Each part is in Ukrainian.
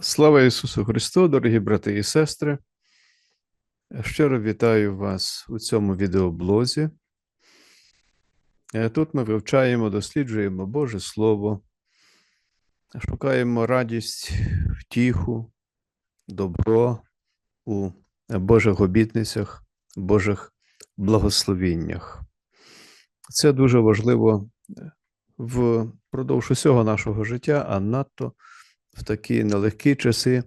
Слава Ісусу Христу, дорогі брати і сестри. Щиро вітаю вас у цьому відеоблозі. Е, Тут ми вивчаємо, досліджуємо Боже Слово, шукаємо радість, втіху, добро у Божих обітницях, Божих благословіннях. Це дуже важливо впродовж усього нашого життя, а надто в такі нелегкі часи,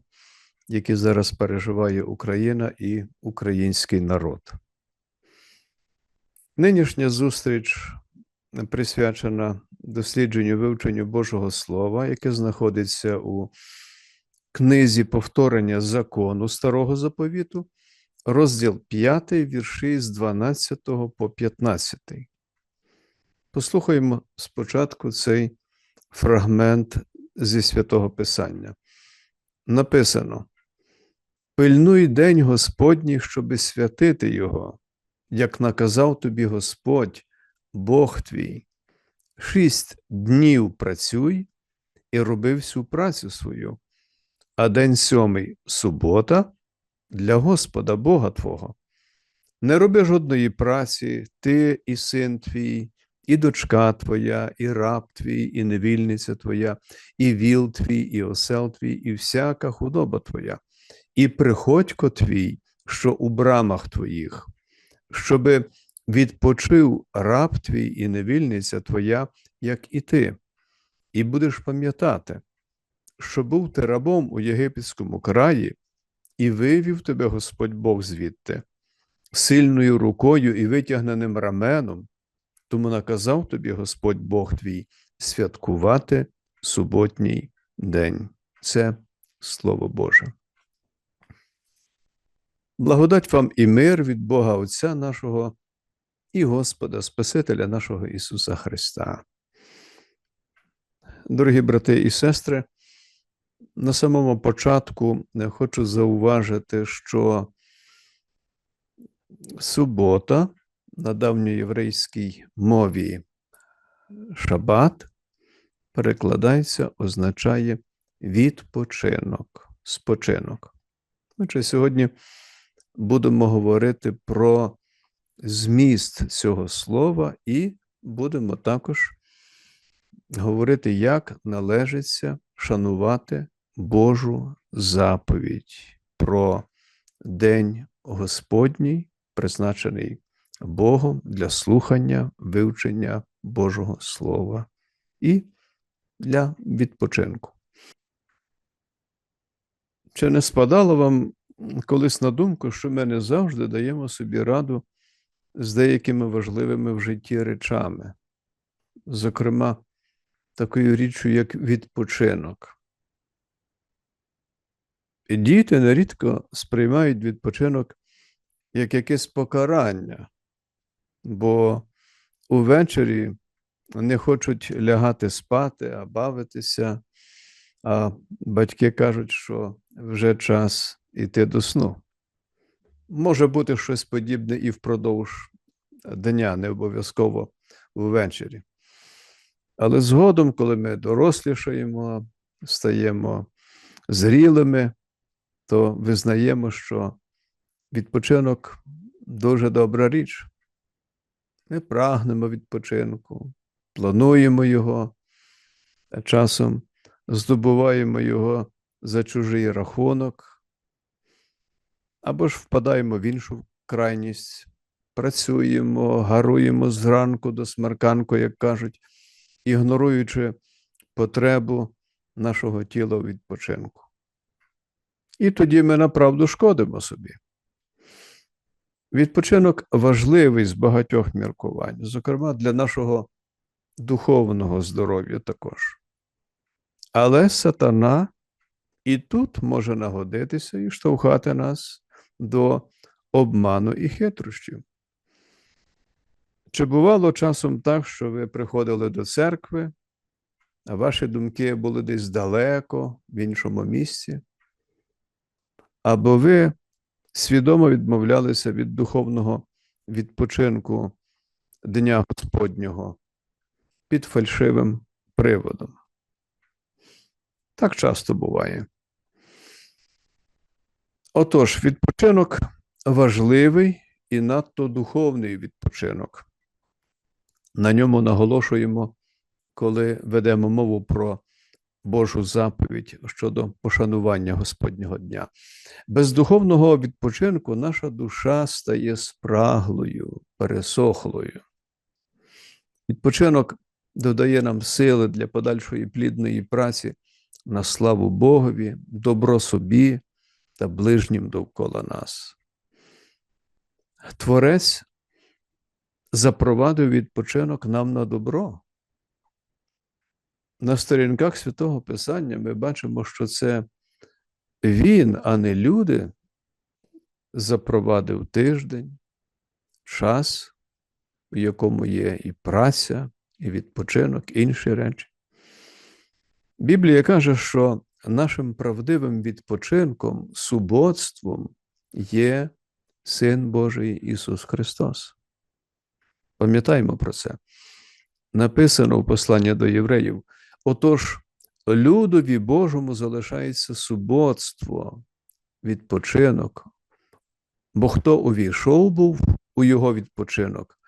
які зараз переживає Україна і український народ. Нинішня зустріч присвячена дослідженню вивченню Божого Слова, яке знаходиться у книзі повторення закону Старого Заповіту, розділ 5, вірші з 12 по 15. Послухаємо спочатку цей фрагмент зі святого Писання. Написано: Пильнуй день Господній, щоби святити Його, як наказав тобі Господь, Бог твій. Шість днів працюй і роби всю працю свою, а день сьомий субота для Господа Бога Твого. Не роби жодної праці, ти і син твій, і дочка твоя, і раб твій, і невільниця твоя, і віл твій, і осел твій, і всяка худоба твоя, і приходько твій, що у брамах твоїх, щоби відпочив раб твій і невільниця твоя, як і ти, і будеш пам'ятати, що був ти рабом у єгипетському краї, і вивів тебе Господь Бог звідти, сильною рукою і витягненим раменом. Тому наказав тобі Господь Бог твій святкувати суботній день. Це Слово Боже. Благодать вам і мир від Бога Отця нашого і Господа, Спасителя нашого Ісуса Христа. Дорогі брати і сестри, на самому початку хочу зауважити, що субота на давньоєврейській мові шабат перекладається, означає відпочинок, спочинок. Отже, сьогодні будемо говорити про зміст цього слова і будемо також говорити, як належиться шанувати Божу заповідь про День Господній, призначений Богом для слухання, вивчення Божого Слова і для відпочинку. Чи не спадало вам колись на думку, що ми не завжди даємо собі раду з деякими важливими в житті речами, зокрема, такою річчю, як відпочинок? Діти нерідко сприймають відпочинок як якесь покарання, бо увечері не хочуть лягати спати, а бавитися, а батьки кажуть, що вже час іти до сну. Може бути щось подібне і впродовж дня, не обов'язково ввечері. Але згодом, коли ми дорослішаємо, стаємо зрілими, то визнаємо, що відпочинок дуже добра річ. Ми прагнемо відпочинку, плануємо його, а часом здобуваємо його за чужий рахунок, або ж впадаємо в іншу крайність, працюємо, гаруємо зранку до смерканку, як кажуть, ігноруючи потребу нашого тіла у відпочинку. І тоді ми направду шкодимо собі. Відпочинок важливий з багатьох міркувань, зокрема для нашого духовного здоров'я також. Але сатана і тут може нагодитися і штовхати нас до обману і хитрощів. Чи бувало часом так, що ви приходили до церкви, а ваші думки були десь далеко, в іншому місці? Або ви свідомо відмовлялися від духовного відпочинку Дня Господнього під фальшивим приводом. Так часто буває. Отож, відпочинок важливий і надто духовний відпочинок. На ньому наголошуємо, коли ведемо мову про Божу заповідь щодо пошанування Господнього дня. Без духовного відпочинку наша душа стає спраглою, пересохлою. Відпочинок додає нам сили для подальшої плідної праці на славу Богові, добро собі та ближнім довкола нас. Творець запровадив відпочинок нам на добро. На сторінках святого Писання ми бачимо, що це він, а не люди, запровадив тиждень, час, в якому є і праця, і відпочинок, інші речі. Біблія каже, що нашим правдивим відпочинком, суботством є Син Божий Ісус Христос. Пам'ятаємо про це. Написано в посланні до євреїв: отож, людові Божому залишається суботство, відпочинок, бо хто увійшов був у його відпочинок,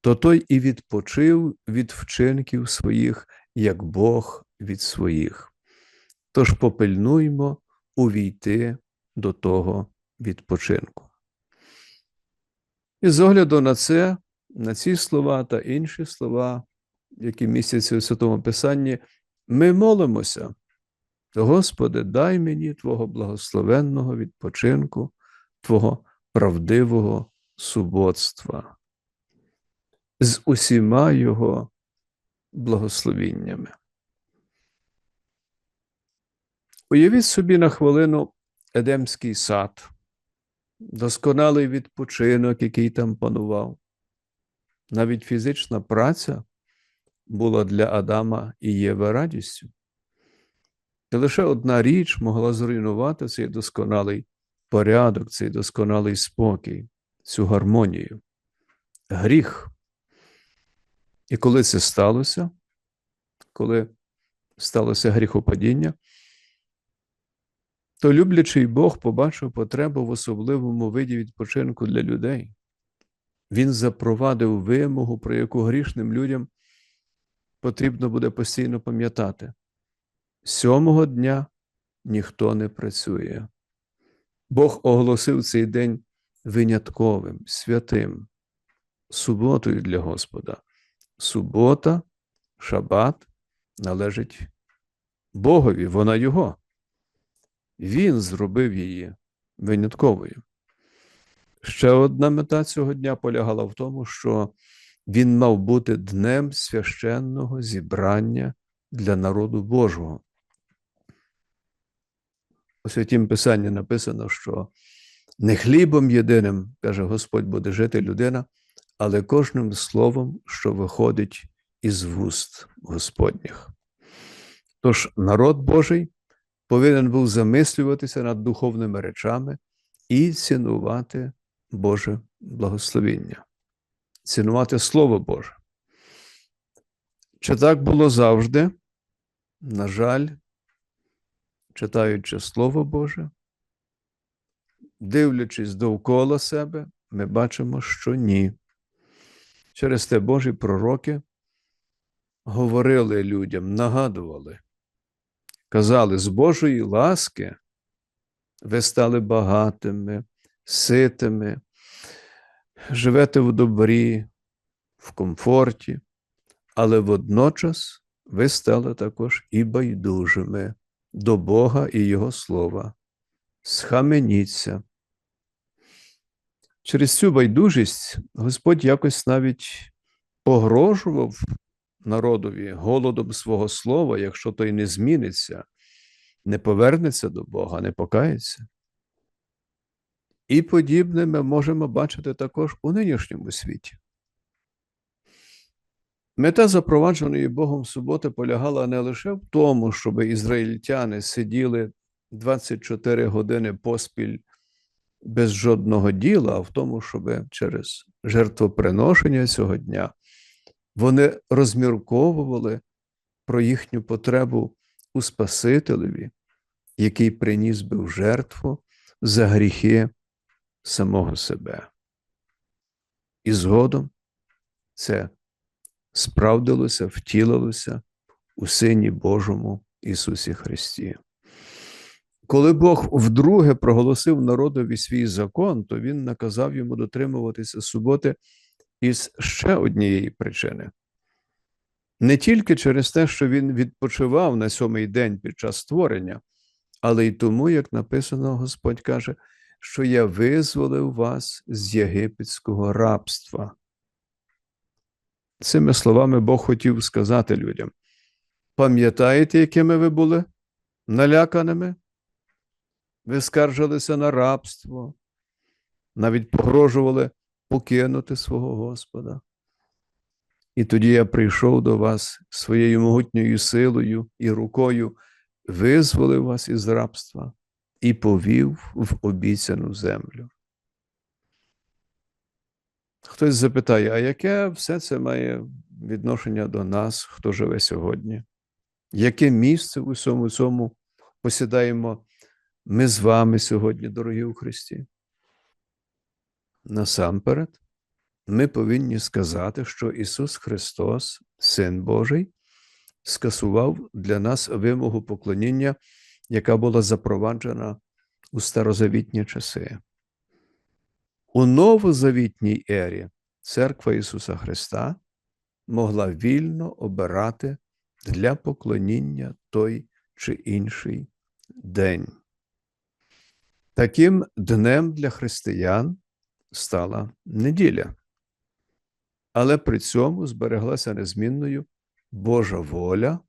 то той і відпочив від вчинків своїх, як Бог від своїх. Тож попильнуймо увійти до того відпочинку. І з огляду на це, на ці слова та інші слова, які містяться у Святому Писанні, ми молимося. Господи, дай мені Твого благословенного відпочинку, Твого правдивого суботства з усіма Його благословіннями. Уявіть собі на хвилину Едемський сад, досконалий відпочинок, який там панував. Навіть фізична праця була для Адама і Єви радістю. І лише одна річ могла зруйнувати цей досконалий порядок, цей досконалий спокій, цю гармонію, гріх. І коли це сталося, коли сталося гріхопадіння, то люблячий Бог побачив потребу в особливому виді відпочинку для людей. Він запровадив вимогу, про яку грішним людям потрібно буде постійно пам'ятати. Сьомого дня ніхто не працює. Бог оголосив цей день винятковим, святим, суботою для Господа. Субота, шабат належить Богові, вона Його. Він зробив її винятковою. Ще одна мета цього дня полягала в тому, що він мав бути днем священного зібрання для народу Божого. У святім Писанні написано, що не хлібом єдиним, каже Господь, буде жити людина, але кожним словом, що виходить із вуст Господніх. Тож народ Божий повинен був замислюватися над духовними речами і цінувати Боже благословіння, цінувати Слово Боже. Чи так було завжди? На жаль, читаючи Слово Боже, дивлячись довкола себе, ми бачимо, що ні. Через те Божі пророки говорили людям, нагадували, казали, з Божої ласки ви стали багатими, ситими, живете в добрі, в комфорті, але водночас ви стали також і байдужими до Бога і Його Слова. Схаменіться. Через цю байдужість Господь якось навіть погрожував народові голодом свого слова, якщо той не зміниться, не повернеться до Бога, не покається. І подібне ми можемо бачити також у нинішньому світі. Мета запровадженої Богом суботи полягала не лише в тому, щоб ізраїльтяни сиділи 24 години поспіль без жодного діла, а в тому, щоб через жертвоприношення цього дня вони розмірковували про їхню потребу у Спасителеві, який приніс би в жертву за гріхи самого себе. І згодом це справдилося, втілилося у Сині Божому Ісусі Христі. Коли Бог вдруге проголосив народові свій закон, то Він наказав йому дотримуватися суботи із ще однієї причини. Не тільки через те, що він відпочивав на сьомий день під час створення, але й тому, як написано, Господь каже, що я визволив вас з єгипетського рабства. Цими словами Бог хотів сказати людям: пам'ятаєте, якими ви були наляканими? Ви скаржилися на рабство, навіть погрожували покинути свого Господа. І тоді я прийшов до вас своєю могутньою силою і рукою, визволив вас із рабства і повів в обіцяну землю. Хтось запитає, а яке все це має відношення до нас, хто живе сьогодні? Яке місце у всьому цьому посідаємо ми з вами сьогодні, дорогі у Христі? Насамперед, ми повинні сказати, що Ісус Христос, Син Божий, скасував для нас вимогу поклоніння, яка була запроваджена у старозавітні часи. У новозавітній ері Церква Ісуса Христа могла вільно обирати для поклоніння той чи інший день. Таким днем для християн стала неділя, але при цьому збереглася незмінною Божа воля,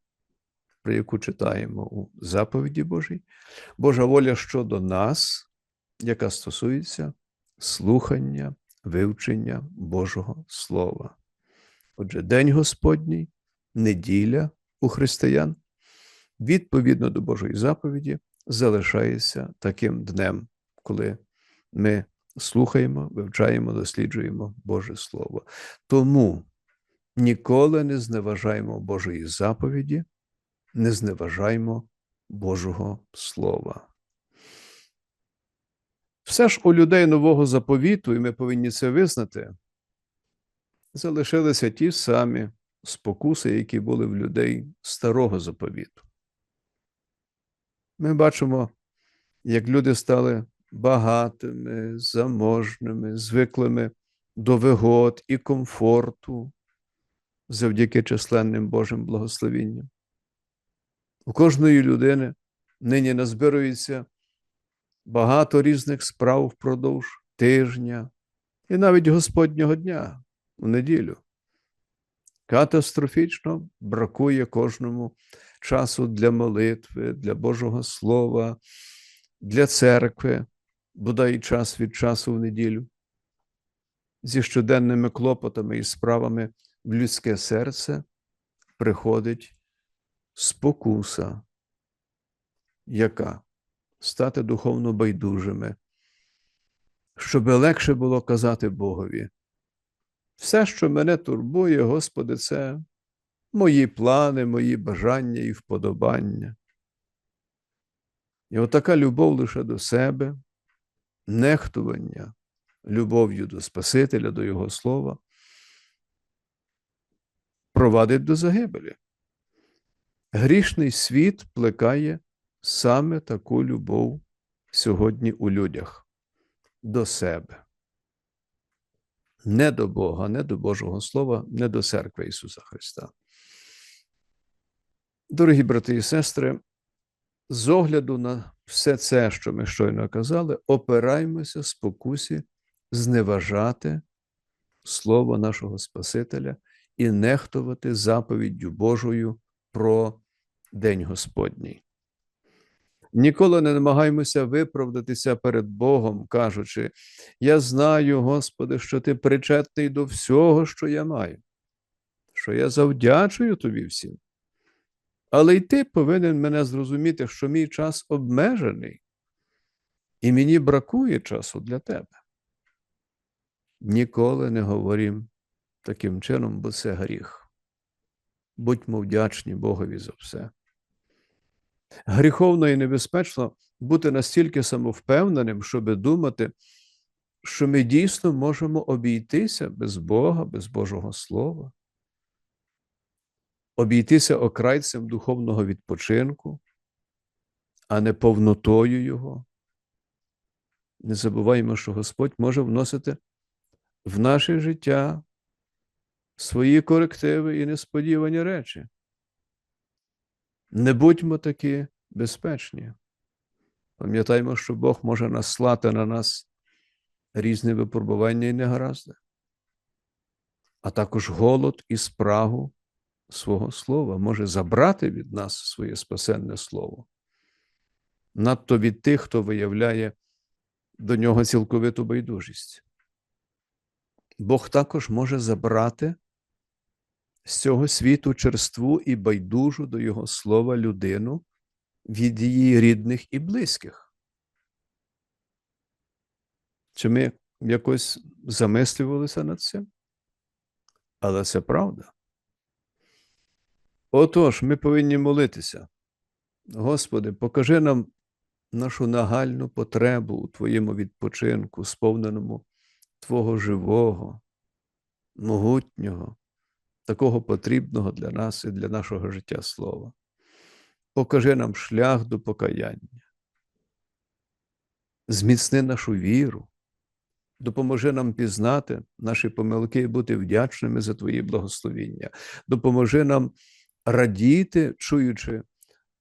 про яку читаємо у заповіді Божій, Божа воля щодо нас, яка стосується слухання, вивчення Божого Слова. Отже, День Господній, неділя у християн, відповідно до Божої заповіді, залишається таким днем, коли ми слухаємо, вивчаємо, досліджуємо Боже Слово. Тому ніколи не зневажаємо Божої заповіді, не зневажаємо Божого Слова. Все ж у людей нового заповіту, і ми повинні це визнати, залишилися ті самі спокуси, які були в людей старого заповіту. Ми бачимо, як люди стали багатими, заможними, звиклими до вигод і комфорту завдяки численним Божим благословінням. У кожної людини нині назбирується багато різних справ впродовж тижня і навіть Господнього дня у неділю. Катастрофічно бракує кожному часу для молитви, для Божого Слова, для церкви, бодай час від часу в неділю. Зі щоденними клопотами і справами в людське серце приходить спокуса, яка стати духовно байдужими, щоб легше було казати Богові. Все, що мене турбує, Господи, це мої плани, мої бажання і вподобання. І отака любов лише до себе, нехтування любов'ю до Спасителя, до Його Слова, провадить до загибелі. Грішний світ плекає саме таку любов сьогодні у людях до себе. Не до Бога, не до Божого Слова, не до церкви Ісуса Христа. Дорогі брати і сестри, з огляду на все це, що ми щойно казали, опираємося спокусі зневажати Слово нашого Спасителя і нехтувати заповіддю Божою про День Господній. Ніколи не намагаємося виправдатися перед Богом, кажучи: Я знаю, Господи, що Ти причетний до всього, що я маю, що я завдячую тобі всім. Але й ти повинен мене зрозуміти, що мій час обмежений, і мені бракує часу для тебе. Ніколи не говорім таким чином, бо це гріх. Будьмо вдячні Богові за все. Гріховно і небезпечно бути настільки самовпевненим, щоб думати, що ми дійсно можемо обійтися без Бога, без Божого Слова, обійтися окрайцем духовного відпочинку, а не повнотою Його. Не забуваємо, що Господь може вносити в наше життя свої корективи і несподівані речі. Не будьмо такі безпечні. Пам'ятаймо, що Бог може наслати на нас різні випробування і негаразди, а також голод і спрагу свого слова може забрати від нас своє спасенне слово, надто від тих, хто виявляє до нього цілковиту байдужість. Бог також може забрати з цього світу черству і байдужу до Його слова людину від її рідних і близьких. Чи ми якось замислювалися над цим? Але це правда. Отож, ми повинні молитися. Господи, покажи нам нашу нагальну потребу у Твоєму відпочинку, сповненому Твого живого, могутнього, такого потрібного для нас і для нашого життя слова. Покажи нам шлях до покаяння. Зміцни нашу віру, допоможи нам пізнати наші помилки і бути вдячними за Твої благословіння. Допоможи нам радіти, чуючи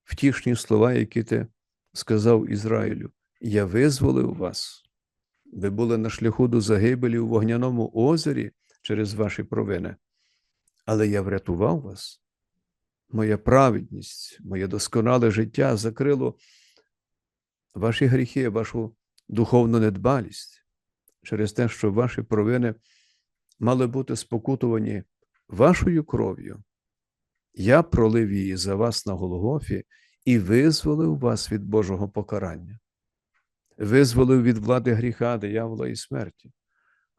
втішні слова, які ти сказав Ізраїлю: Я визволив вас. Ви були на шляху до загибелі у вогняному озері через ваші провини, але я врятував вас. Моя праведність, моє досконале життя закрило ваші гріхи, вашу духовну недбалість через те, що ваші провини мали бути спокутувані вашою кров'ю. Я пролив її за вас на Голгофі і визволив вас від Божого покарання, визволив від влади гріха, диявола і смерті.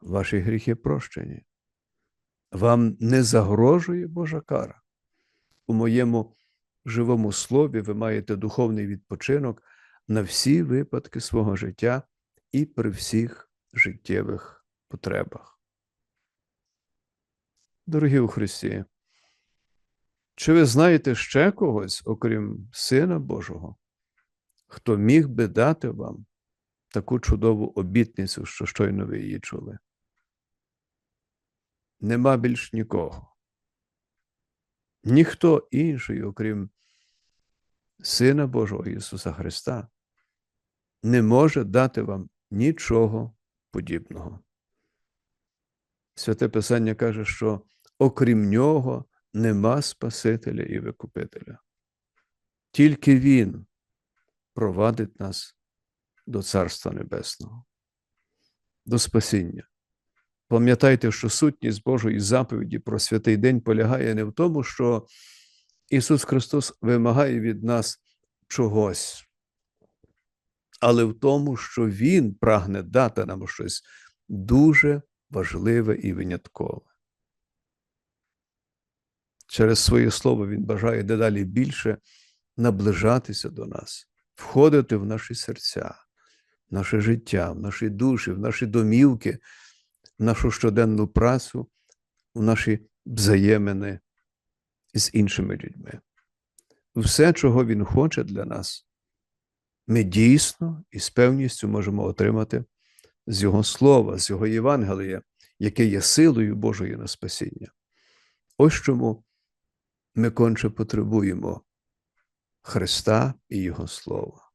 Ваші гріхи прощені. Вам не загрожує Божа кара. У моєму живому слові ви маєте духовний відпочинок на всі випадки свого життя і при всіх життєвих потребах. Дорогі у Христі, чи ви знаєте ще когось, окрім Сина Божого, хто міг би дати вам таку чудову обітницю, що щойно ви її чули? Нема більш нікого. Ніхто інший, окрім Сина Божого Ісуса Христа, не може дати вам нічого подібного. Святе Писання каже, що окрім нього нема Спасителя і Викупителя. Тільки Він провадить нас до Царства Небесного, до спасіння. Пам'ятайте, що сутність Божої заповіді про святий день полягає не в тому, що Ісус Христос вимагає від нас чогось, але в тому, що Він прагне дати нам щось дуже важливе і виняткове. Через своє слово Він бажає дедалі більше наближатися до нас, входити в наші серця, в наше життя, в наші душі, в наші домівки, нашу щоденну працю, в наші взаємини з іншими людьми. Все, чого Він хоче для нас, ми дійсно і з певністю можемо отримати з Його Слова, з Його Євангелія, яке є силою Божою на спасіння. Ось чому ми конче потребуємо Христа і Його Слова.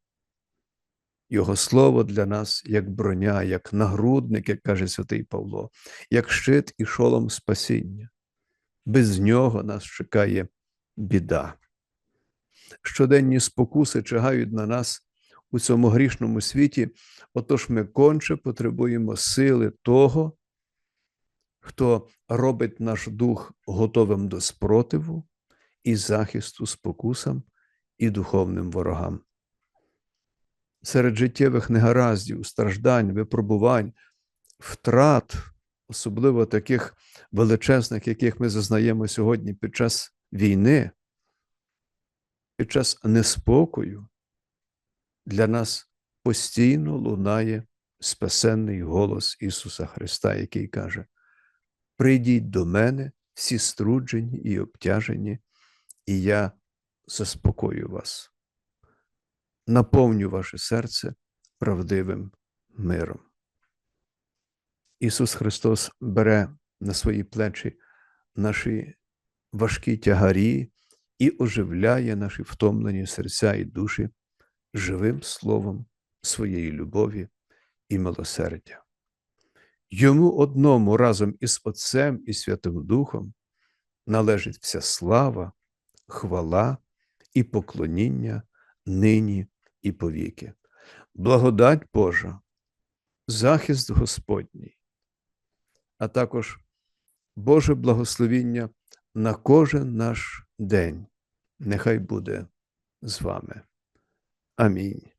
Його Слово для нас як броня, як нагрудник, як каже святий Павло, як щит і шолом спасіння. Без нього нас чекає біда. Щоденні спокуси чагають на нас у цьому грішному світі, отож ми конче потребуємо сили того, хто робить наш дух готовим до спротиву і захисту спокусам і духовним ворогам. Серед життєвих негараздів, страждань, випробувань, втрат, особливо таких величезних, яких ми зазнаємо сьогодні під час війни, під час неспокою для нас постійно лунає спасенний голос Ісуса Христа, який каже: Прийдіть до мене всі струджені і обтяжені, і я заспокою вас, наповню ваше серце правдивим миром. Ісус Христос бере на свої плечі наші важкі тягарі і оживляє наші втомлені серця і душі живим словом своєї любові і милосердя. Йому одному разом із Отцем і Святим Духом належить вся слава, хвала і поклоніння нині і повіки. Благодать Божа, захист Господній, а також Боже благословіння на кожен наш день. Нехай буде з вами. Амінь.